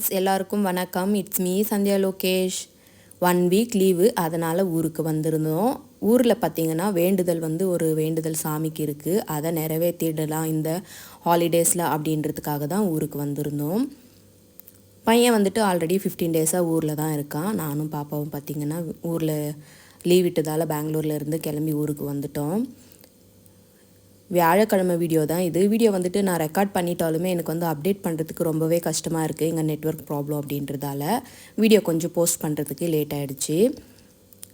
Friends எல்லாருக்கும் வணக்கம். It's me Sandhya Lokesh. One week leave அதனால் ஊருக்கு வந்திருந்தோம். ஊரில் பார்த்தீங்கன்னா வேண்டுதல் வந்து ஒரு வேண்டுதல் சாமிக்கு இருக்குது அதை நிறைவேற்றிடலாம் இந்த ஹாலிடேஸில் அப்படின்றதுக்காக தான் ஊருக்கு வந்திருந்தோம். பையன் வந்துட்டு ஆல்ரெடி ஃபிஃப்டீன் டேஸாக ஊரில் தான் இருக்கான். நானும் பாப்பாவும் பார்த்தீங்கன்னா ஊரில் லீவ் விட்டதால் பெங்களூர்லேருந்து கிளம்பி ஊருக்கு வந்துட்டோம். வியாழக்கிழமை வீடியோ தான் இது. வீடியோ வந்துட்டு நான் ரெக்கார்ட் பண்ணிட்டாலுமே எனக்கு வந்து அப்டேட் பண்ணுறதுக்கு ரொம்பவே கஷ்டமாக இருக்குது எங்கள் நெட்வொர்க் ப்ராப்ளம் அப்படின்றதால. வீடியோ கொஞ்சம் போஸ்ட் பண்ணுறதுக்கு லேட் ஆகிடுச்சு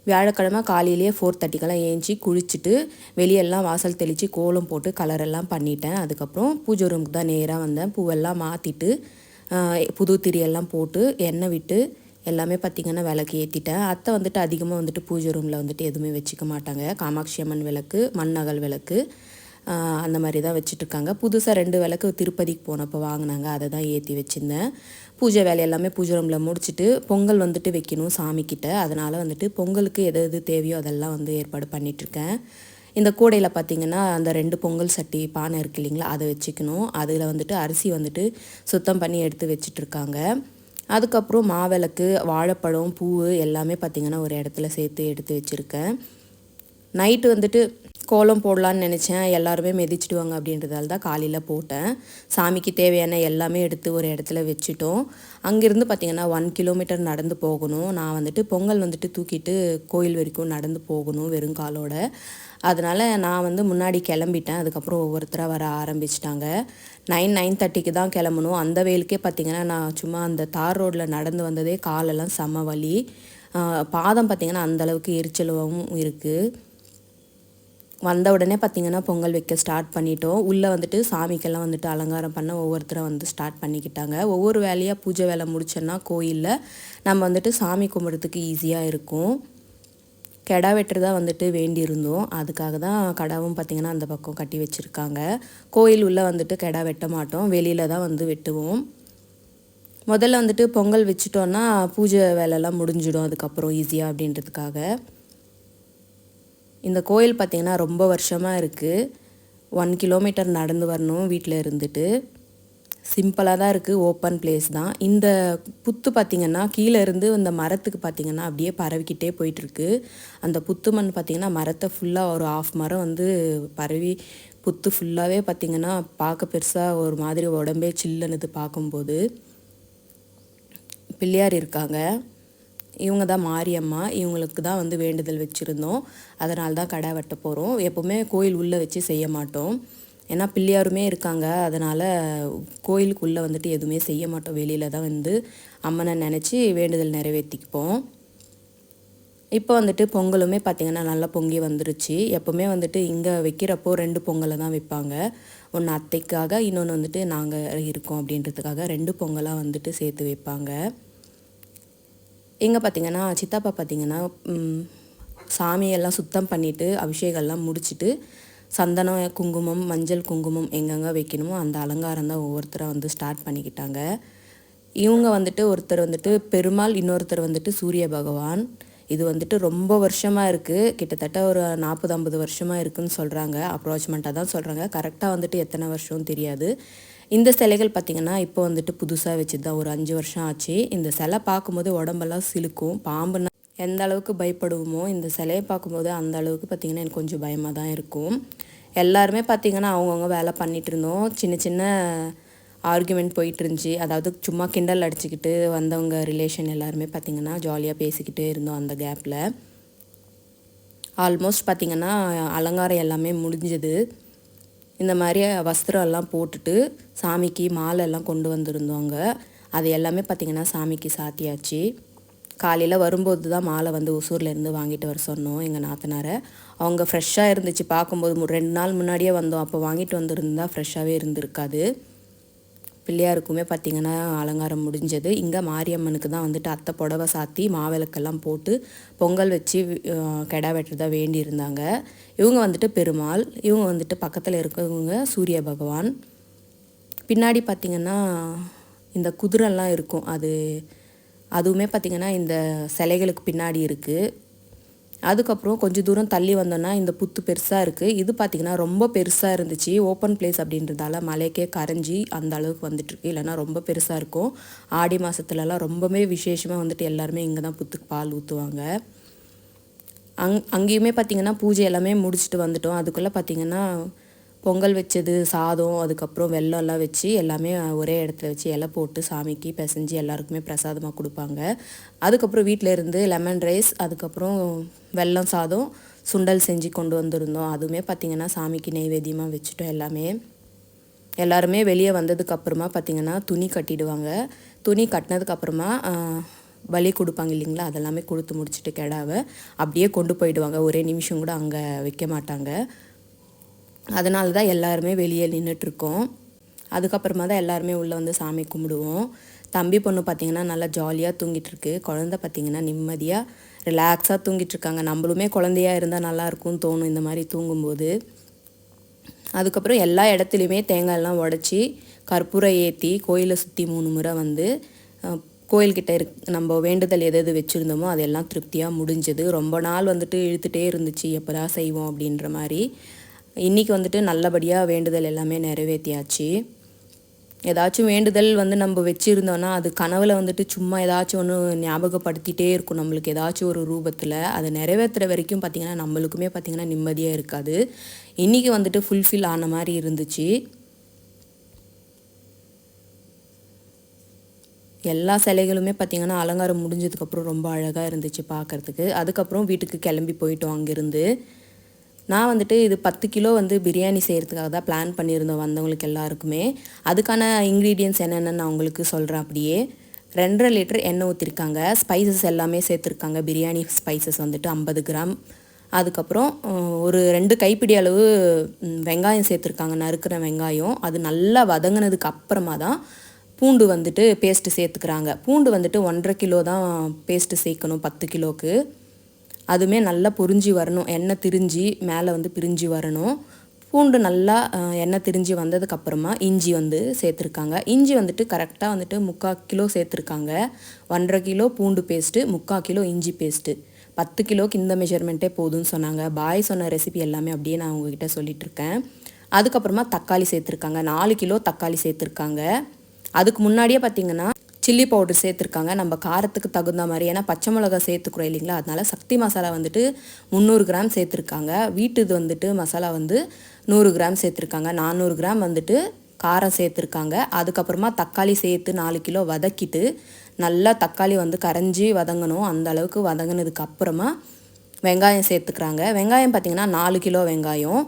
வியாழக்கிழமை காலையிலேயே ஃபோர் தேர்ட்டிக்கெல்லாம் ஏஞ்சி குளிச்சுட்டு வெளியெல்லாம் வாசல் தெளித்து கோலம் போட்டு கலரெல்லாம் பண்ணிட்டேன். அதுக்கப்புறம் பூஜை ரூமுக்கு தான் நேராக வந்தேன். பூவெல்லாம் மாற்றிட்டு புது திரியெல்லாம் போட்டு எண்ணெய் விட்டு எல்லாமே பார்த்திங்கன்னா விளக்கு ஏற்றிட்டேன் அத்தை வந்துட்டு அதிகமாக வந்துட்டு பூஜை ரூமில் வந்துட்டு எதுவுமே வச்சுக்க மாட்டாங்க. காமாட்சி அம்மன் விளக்கு மண்ணகல் விளக்கு அந்த மாதிரி தான் வச்சுட்ருக்காங்க புதுசாக ரெண்டு விளக்கு திருப்பதிக்கு போனப்போ வாங்கினாங்க. அதை தான் ஏற்றி வச்சுருந்தேன். பூஜை வேலை எல்லாமே பூஜை ரூமில் முடிச்சுட்டு பொங்கல் வந்துட்டு வைக்கணும் சாமிக்கிட்ட. அதனால் வந்துட்டு பொங்கலுக்கு எது எது தேவையோ அதெல்லாம் வந்து ஏற்பாடு பண்ணிகிட்ருக்கேன் இந்த கூடையில் பார்த்தீங்கன்னா அந்த ரெண்டு பொங்கல் சட்டி பானை இருக்கு இல்லைங்களா அதை வச்சுக்கணும். அதில் வந்துட்டு அரிசி வந்துட்டு சுத்தம் பண்ணி எடுத்து வச்சிட்ருக்காங்க அதுக்கப்புறம் மாவிளக்கு வாழைப்பழம் பூ எல்லாமே பார்த்திங்கன்னா ஒரு இடத்துல சேர்த்து எடுத்து வச்சுருக்கேன். நைட்டு வந்துட்டு கோலம் போடலான்னு நினச்சேன். எல்லாருமே மெதிச்சிடுவாங்க அப்படின்றதால தான் காலையில் போட்டேன். சாமிக்கு தேவையான எல்லாமே எடுத்து ஒரு இடத்துல வச்சுட்டோம். அங்கேருந்து பார்த்திங்கன்னா ஒன் கிலோமீட்டர் நடந்து போகணும். நான் வந்துட்டு பொங்கல் வந்துட்டு தூக்கிட்டு கோயில் வரைக்கும் நடந்து போகணும் வெறும் காலோட. அதனால் நான் வந்து முன்னாடி கிளம்பிட்டேன். அதுக்கப்புறம் ஒவ்வொருத்தராக வர ஆரம்பிச்சிட்டாங்க. நைன் நைன் தேர்ட்டிக்கு தான் கிளம்பணும். அந்த வெயிலுக்கே பார்த்திங்கன்னா நான் சும்மா அந்த தார் ரோட்டில் நடந்து வந்ததே காலெல்லாம் செம வலி. பாதம் பார்த்திங்கன்னா அந்தளவுக்கு எரிச்சலவும் இருக்குது வந்த உடனே பார்த்திங்கன்னா பொங்கல் வைக்க ஸ்டார்ட் பண்ணிட்டோம். உள்ளே வந்துட்டு சாமிக்கெல்லாம் வந்துட்டு அலங்காரம் பண்ண ஒவ்வொருத்தரும் வந்து ஸ்டார்ட் பண்ணிக்கிட்டாங்க. ஒவ்வொரு வேலையாக பூஜை வேலை முடிச்சோன்னா கோயிலில் நம்ம வந்துட்டு சாமி கும்பிட்றதுக்கு ஈஸியாக இருக்கும். கெடா வெட்டுறதா வந்துட்டு வேண்டியிருந்தோம். அதுக்காக தான் கடாவும் பார்த்திங்கன்னா அந்த பக்கம் கட்டி வச்சுருக்காங்க. கோயில் உள்ளே வந்துட்டு கெடா வெட்ட மாட்டோம். வெளியில் தான் வந்து வெட்டுவோம். முதல்ல வந்துட்டு பொங்கல் வச்சுட்டோன்னா பூஜை வேலைலாம் முடிஞ்சிடும். அதுக்கப்புறம் ஈஸியாக அப்படின்றதுக்காக. இந்த கோயில் பார்த்திங்கன்னா ரொம்ப வருஷமாக இருக்குது ஒன் கிலோமீட்டர் நடந்து வரணும் வீட்டில் இருந்துட்டு. சிம்பிளாக தான் இருக்குது ஓப்பன் பிளேஸ் தான். இந்த புத்து பார்த்திங்கன்னா கீழே இருந்து இந்த மரத்துக்கு பார்த்திங்கன்னா அப்படியே பரவிக்கிட்டே போயிட்டுருக்கு அந்த புத்து மண் பார்த்திங்கன்னா மரத்தை ஃபுல்லாக ஒரு ஆஃப் மரம் வந்து பரவி புத்து ஃபுல்லாகவே பார்த்திங்கன்னா பார்க்க பெருசாக ஒரு மாதிரி உடம்பே சில்லுன்னுது பார்க்கும்போது. பிள்ளையார் இருக்காங்க. இவங்க தான் மாரியம்மா இவங்களுக்கு தான் வந்து வேண்டுதல் வச்சுருந்தோம். அதனால தான் கடை வெட்ட போகிறோம் எப்போவுமே கோயில் உள்ளே வச்சு செய்ய மாட்டோம். ஏன்னா பிள்ளையாருமே இருக்காங்க. அதனால் கோயிலுக்குள்ளே வந்துட்டு எதுவுமே செய்ய மாட்டோம். வெளியில் தான் வந்து அம்மனை நினச்சி வேண்டுதல் நிறைவேற்றிப்போம் இப்போ வந்துட்டு பொங்கலுமே பார்த்திங்கன்னா நல்லா பொங்கி வந்துருச்சு. எப்போவுமே வந்துட்டு இங்கே வைக்கிறப்போ ரெண்டு பொங்கலை தான் வைப்பாங்க. ஒன்று அத்தைக்காக இன்னொன்று வந்துட்டு நாங்கள் இருக்கோம் அப்படின்றதுக்காக ரெண்டு பொங்கலாக வந்துட்டு சேர்த்து வைப்பாங்க. எங்கே பார்த்தீங்கன்னா சித்தப்பா பார்த்தீங்கன்னா சாமியெல்லாம் சுத்தம் பண்ணிவிட்டு அபிஷேகம்லாம் முடிச்சிட்டு சந்தனம் குங்குமம் மஞ்சள் குங்குமம் எங்கெங்கே வைக்கணுமோ அந்த அலங்காரம் தான் ஒவ்வொருத்தராக வந்து ஸ்டார்ட் பண்ணிக்கிட்டாங்க. இவங்க வந்துட்டு ஒருத்தர் வந்துட்டு பெருமாள் இன்னொருத்தர் வந்துட்டு சூரிய பகவான். இது வந்துட்டு ரொம்ப வருஷமாக இருக்குது கிட்டத்தட்ட ஒரு நாற்பது ஐம்பது வருஷமாக இருக்குன்னு சொல்கிறாங்க அப்ராச்மெண்ட்டாக தான் சொல்கிறாங்க கரெக்டாக வந்துட்டு எத்தனை வருஷம் தெரியாது. இந்த சிலைகள் பார்த்திங்கன்னா இப்போ வந்துட்டு புதுசாக வச்சு தான் ஒரு அஞ்சு வருஷம் ஆச்சு. இந்த சிலை பார்க்கும்போது உடம்பெல்லாம் சிலுக்கும். பாம்புன்னா எந்த அளவுக்கு பயப்படுவோமோ இந்த சிலையை பார்க்கும்போது அந்த அளவுக்கு பார்த்திங்கன்னா எனக்கு கொஞ்சம் பயமாக தான் இருக்கும். எல்லாருமே பார்த்திங்கன்னா அவங்கவுங்க வேலை பண்ணிட்டு இருந்தோம். சின்ன சின்ன ஆர்குமெண்ட் போயிட்டு இருந்துச்சு. அதாவது சும்மா கிண்டல் அடிச்சுக்கிட்டு வந்தவங்க ரிலேஷன் எல்லாருமே பார்த்திங்கன்னா ஜாலியாக பேசிக்கிட்டே இருந்தோம் அந்த கேப்பில் ஆல்மோஸ்ட் பார்த்திங்கன்னா அலங்காரம் எல்லாமே முடிஞ்சது. இந்த மாதிரி வஸ்திரம் எல்லாம் போட்டுட்டு சாமிக்கு மாலை எல்லாம் கொண்டு வந்திருந்தோங்க. அது எல்லாமே பார்த்திங்கன்னா சாமிக்கு சாத்தியாச்சு. காலையில் வரும்போது தான் மாலை வந்து ஒசூர்லேருந்து வாங்கிட்டு வர சொன்னோம் எங்கள் நாத்தனாரை. அவங்க ஃப்ரெஷ்ஷாக இருந்துச்சு. பார்க்கும்போது ரெண்டு நாள் முன்னாடியே வந்தோம். அப்போ வாங்கிட்டு வந்திருந்தா ஃப்ரெஷ்ஷாகவே இருந்திருக்காது. பிள்ளையாருக்குமே பார்த்திங்கன்னா அலங்காரம் முடிஞ்சது. இங்கே மாரியம்மனுக்கு தான் வந்துட்டு அத்தை புடவை சாத்தி மாவிளக்கெல்லாம் போட்டு பொங்கல் வச்சு கெடா வெட்டுறதா வேண்டி இருந்தாங்க இவங்க வந்துட்டு பெருமாள் இவங்க வந்துட்டு பக்கத்தில் இருக்கவங்க சூரிய பகவான். பின்னாடி பார்த்திங்கன்னா இந்த குதிரெல்லாம் இருக்கும். அது அதுவுமே பார்த்திங்கன்னா இந்த சிலைகளுக்கு பின்னாடி இருக்குது அதுக்கப்புறம் கொஞ்சம் தூரம் தள்ளி வந்தோன்னா இந்த புத்து பெருசாக இருக்குது இது பார்த்திங்கன்னா ரொம்ப பெருசாக இருந்துச்சு. ஓப்பன் பிளேஸ் அப்படின்றதால மலைக்கே கரைஞ்சி அந்த அளவுக்கு வந்துட்டுருக்கு இல்லைனா ரொம்ப பெருசாக இருக்கும். ஆடி மாதத்துலலாம் ரொம்பவே விசேஷமாக வந்துட்டு எல்லாருமே இங்கே தான் புத்துக்கு பால் ஊற்றுவாங்க அங் அங்கேயுமே பார்த்திங்கன்னா பூஜை எல்லாமே முடிச்சுட்டு வந்துட்டோம். அதுக்குள்ளே பார்த்திங்கன்னா பொங்கல் வச்சது சாதம் அதுக்கப்புறம் வெள்ளம்லாம் வச்சு எல்லாமே ஒரே இடத்துல வச்சு இலை போட்டு சாமிக்கு பிசைஞ்சு எல்லாருக்குமே பிரசாதமாக கொடுப்பாங்க. அதுக்கப்புறம் வீட்டில் இருந்து லெமன் ரைஸ் அதுக்கப்புறம் வெல்லம் சாதம் சுண்டல் செஞ்சு கொண்டு வந்திருந்தோம். அதுவுமே பார்த்திங்கன்னா சாமிக்கு நெய்வேத்தியமாக வச்சுட்டோம் எல்லாமே. எல்லாருமே வெளியே வந்ததுக்கப்புறமா பார்த்திங்கன்னா துணி கட்டிடுவாங்க. துணி கட்டினதுக்கப்புறமா பலி கொடுப்பாங்க இல்லைங்களா? அதெல்லாமே கொடுத்து முடிச்சுட்டு கெடாவை அப்படியே கொண்டு போயிடுவாங்க. ஒரே நிமிஷம் கூட அங்கே வைக்க மாட்டாங்க. அதனால தான் எல்லாருமே வெளியே நின்றுட்டுருக்கோம் அதுக்கப்புறமா தான் எல்லாருமே உள்ளே வந்து சாமி கும்பிடுவோம். தம்பி பொண்ணு பார்த்திங்கன்னா நல்லா ஜாலியாக தூங்கிட்டுருக்கு குழந்த பார்த்திங்கன்னா நிம்மதியாக ரிலாக்ஸாக தூங்கிட்டுருக்காங்க நம்மளுமே குழந்தையாக இருந்தால் நல்லாயிருக்கும்னு தோணும் இந்த மாதிரி தூங்கும்போது. அதுக்கப்புறம் எல்லா இடத்துலையுமே தேங்காயெல்லாம் உடச்சி கற்பூரம் ஏற்றி கோயிலை சுற்றி மூணு முறை வந்து கோயில்கிட்ட இருக் நம்ம வேண்டுதல் எது எது வச்சுருந்தோமோ அதெல்லாம் திருப்தியாக முடிஞ்சது. ரொம்ப நாள் வந்துட்டு இழுத்துகிட்டே இருந்துச்சு. எப்போதா செய்வோம் அப்படின்ற மாதிரி. இன்றைக்கி வந்துட்டு நல்லபடியாக வேண்டுதல் எல்லாமே நிறைவேற்றியாச்சு ஏதாச்சும் வேண்டுதல் வந்து நம்ம வச்சுருந்தோன்னா அது கனவில் வந்துட்டு சும்மா ஏதாச்சும் ஒன்று ஞாபகப்படுத்திகிட்டே இருக்கும் நம்மளுக்கு ஏதாச்சும் ஒரு ரூபத்தில் அதை நிறைவேற்றுற வரைக்கும் பார்த்திங்கன்னா நம்மளுக்குமே பார்த்திங்கன்னா நிம்மதியாக இருக்காது. இன்றைக்கி வந்துட்டு ஃபுல்ஃபில் ஆன மாதிரி இருந்துச்சு. எல்லா சிலைகளுமே பார்த்திங்கன்னா அலங்காரம் முடிஞ்சதுக்கப்புறம் ரொம்ப அழகாக இருந்துச்சு பார்க்குறதுக்கு அதுக்கப்புறம் வீட்டுக்கு கிளம்பி போயிட்டோம் அங்கேருந்து. நான் வந்துட்டு இது பத்து கிலோ வந்து பிரியாணி செய்கிறதுக்காக தான் பிளான் பண்ணியிருந்தோம் வந்தவங்களுக்கு எல்லாருக்குமே. அதுக்கான இன்க்ரீடியன்ஸ் என்னென்னு நான் உங்களுக்கு சொல்கிறேன் அப்படியே. ரெண்டரை லிட்டர் எண்ணெய் ஊற்றிருக்காங்க ஸ்பைசஸ் எல்லாமே சேர்த்துருக்காங்க. பிரியாணி ஸ்பைசஸ் வந்துட்டு ஐம்பது கிராம். அதுக்கப்புறம் ஒரு ரெண்டு கைப்பிடி அளவு வெங்காயம் சேர்த்துருக்காங்க. நறுக்கிற வெங்காயம். அது நல்லா வதங்கினதுக்கு அப்புறமா தான் பூண்டு வந்துட்டு பேஸ்ட்டு சேர்த்துக்கிறாங்க. பூண்டு வந்துட்டு ஒன்றரை கிலோ தான் பேஸ்ட்டு சேர்க்கணும் பத்து கிலோவுக்கு அதுவுமே நல்லா பொரிஞ்சு வரணும். எண்ணெய் திரிஞ்சு மேலே வந்து பிரிஞ்சு வரணும். பூண்டு நல்லா எண்ணெய் திரிஞ்சு வந்ததுக்கப்புறமா இஞ்சி வந்து சேர்த்துருக்காங்க. இஞ்சி வந்துட்டு கரெக்டாக வந்துட்டு முக்கால் கிலோ சேர்த்துருக்காங்க. ஒன்றரை கிலோ பூண்டு பேஸ்ட்டு முக்கால் கிலோ இஞ்சி பேஸ்ட்டு பத்து கிலோக்கு இந்த மெஷர்மெண்ட்டே போதும்னு சொன்னாங்க. பாய் சொன்ன ரெசிபி எல்லாமே அப்படியே நான் உங்ககிட்ட சொல்லிகிட்ருக்கேன் அதுக்கப்புறமா தக்காளி சேர்த்துருக்காங்க. நாலு கிலோ தக்காளி சேர்த்துருக்காங்க. அதுக்கு முன்னாடியே பார்த்தீங்கன்னா சில்லி பவுடர் சேர்த்துருக்காங்க. நம்ம காரத்துக்கு தகுந்த மாதிரி ஏன்னா பச்சை மிளகா சேர்த்துக்குறோம் இல்லைங்களா? அதனால சக்தி மசாலா வந்துட்டு முந்நூறு கிராம் சேர்த்துருக்காங்க. வீட்டுது வந்துட்டு மசாலா வந்து நூறு கிராம் சேர்த்துருக்காங்க. நானூறு கிராம் வந்துட்டு காரம் சேர்த்துருக்காங்க. அதுக்கப்புறமா தக்காளி சேர்த்து நாலு கிலோ வதக்கிட்டு நல்லா தக்காளி வந்து கரைஞ்சி வதங்கணும். அந்த அளவுக்கு வதங்கினதுக்கு அப்புறமா வெங்காயம் சேர்த்துக்கிறாங்க. வெங்காயம் பார்த்திங்கன்னா நாலு கிலோ வெங்காயம்.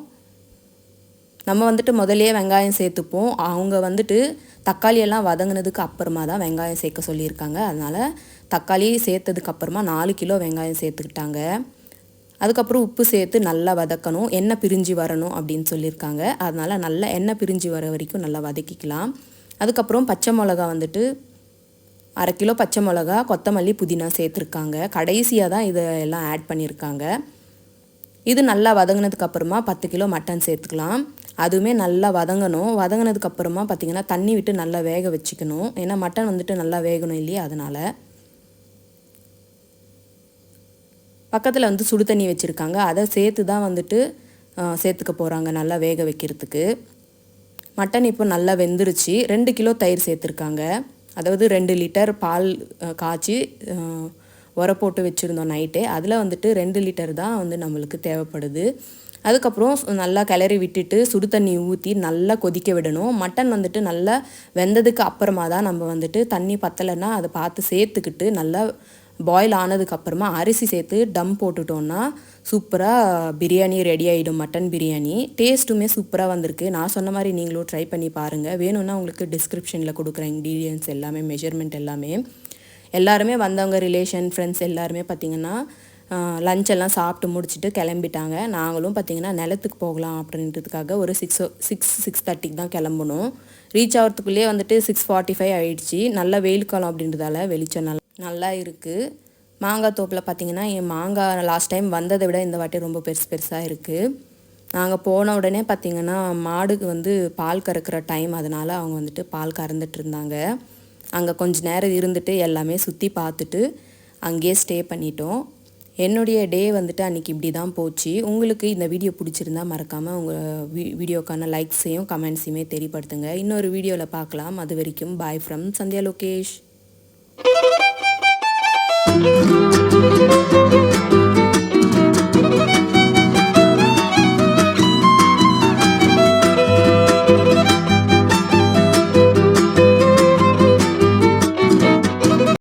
நம்ம வந்துட்டு முதலே வெங்காயம் சேர்த்துப்போம். அவங்க வந்துட்டு தக்காளியெல்லாம் வதங்கினதுக்கு அப்புறமா தான் வெங்காயம் சேர்க்க சொல்லியிருக்காங்க. அதனால் தக்காளி சேர்த்ததுக்கு அப்புறமா நாலு கிலோ வெங்காயம் சேர்த்துக்கிட்டாங்க. அதுக்கப்புறம் உப்பு சேர்த்து நல்லா வதக்கணும். எண்ணெய் பிரிஞ்சு வரணும் அப்படின்னு சொல்லியிருக்காங்க. அதனால் நல்லா எண்ணெய் பிரிஞ்சு வர வரைக்கும் நல்லா வதக்கிக்கலாம். அதுக்கப்புறம் பச்சை மிளகா வந்துட்டு அரை கிலோ பச்சை மிளகா கொத்தமல்லி புதினா சேர்த்துருக்காங்க. கடைசியாக தான் இதை எல்லாம் ஆட் பண்ணியிருக்காங்க. இது நல்லா வதங்கினதுக்கப்புறமா பத்து கிலோ மட்டன் சேர்த்துக்கலாம். அதுவுமே நல்லா வதங்கணும். வதங்கினதுக்கப்புறமா பார்த்திங்கன்னா தண்ணி விட்டு நல்லா வேக வச்சுக்கணும். ஏன்னா மட்டன் வந்துட்டு நல்லா வேகணும் இல்லையா? அதனால். பக்கத்தில் வந்து சுடு தண்ணி வச்சுருக்காங்க. அதை சேர்த்து தான் வந்துட்டு சேர்த்துக்க போகிறாங்க நல்லா வேக வைக்கிறதுக்கு. மட்டன் இப்போ நல்லா வெந்துருச்சு. ரெண்டு கிலோ தயிர் சேர்த்துருக்காங்க. அதாவது ரெண்டு லிட்டர் பால் காய்ச்சி உர போட்டு வச்சுருந்தோம் நைட்டே. அதில் வந்துட்டு ரெண்டு லிட்டர் தான் வந்து நம்மளுக்கு தேவைப்படுது. அதுக்கப்புறம் நல்லா கிளறி விட்டுட்டு சுடு தண்ணி ஊற்றி நல்லா கொதிக்க விடணும். மட்டன் வந்துட்டு நல்லா வெந்ததுக்கு அப்புறமா தான் நம்ம வந்துட்டு தண்ணி பத்தலைன்னா அதை பார்த்து சேர்த்துக்கிட்டு நல்லா பாயில் ஆனதுக்கப்புறமா அரிசி சேர்த்து டம் போட்டுட்டோன்னா சூப்பராக பிரியாணி ரெடி ஆகிடும் மட்டன் பிரியாணி. டேஸ்ட்டுமே சூப்பராக வந்திருக்கு. நான் சொன்ன மாதிரி நீங்களும் ட்ரை பண்ணி பாருங்கள் வேணும்னா உங்களுக்கு டிஸ்கிரிப்ஷனில் கொடுக்குற இன்க்ரீடியன்ஸ் எல்லாமே மெஷர்மெண்ட் எல்லாமே. எல்லாருமே வந்தவங்க ரிலேஷன் ஃப்ரெண்ட்ஸ் எல்லாருமே பார்த்திங்கன்னா லஞ்செல்லாம் சாப்பிட்டு முடிச்சுட்டு கிளம்பிட்டாங்க. நாங்களும் பார்த்திங்கன்னா நிலத்துக்கு போகலாம் அப்படின்றதுக்காக ஒரு சிக்ஸ் சிக்ஸ் சிக்ஸ் தேர்ட்டிக்கு தான் கிளம்பணும். ரீச் ஆகிறதுக்குள்ளேயே வந்துட்டு சிக்ஸ் ஃபார்ட்டி ஃபைவ் ஆகிடுச்சி நல்ல வெயில் காலம் அப்படின்றதால வெளிச்சம் நல்லா நல்லா இருக்குது மாங்காய் தோப்பில் பார்த்திங்கன்னா என் மாங்காய் லாஸ்ட் டைம் வந்ததை விட இந்த வாட்டி ரொம்ப பெருசு பெருசாக இருக்குது நாங்கள் போன உடனே பார்த்திங்கன்னா மாடுக்கு வந்து பால் கறக்கிற டைம் அதனால் அவங்க வந்துட்டு பால் கறந்துட்டு இருந்தாங்க. அங்கே கொஞ்சம் நேரம் இருந்துட்டு எல்லாமே சுற்றி பார்த்துட்டு அங்கேயே ஸ்டே பண்ணிட்டோம். என்னுடைய டே வந்துட்டு அன்றைக்கி இப்படி தான் போச்சு. உங்களுக்கு இந்த வீடியோ பிடிச்சிருந்தா மறக்காமல் உங்கள் வீ வீடியோக்கான லைக்ஸையும் கமெண்ட்ஸையுமே தெரியப்படுத்துங்க. இன்னொரு வீடியோவில் பார்க்கலாம் அது வரைக்கும் பாய் ஃப்ரம் சந்தியா லோகேஷ்.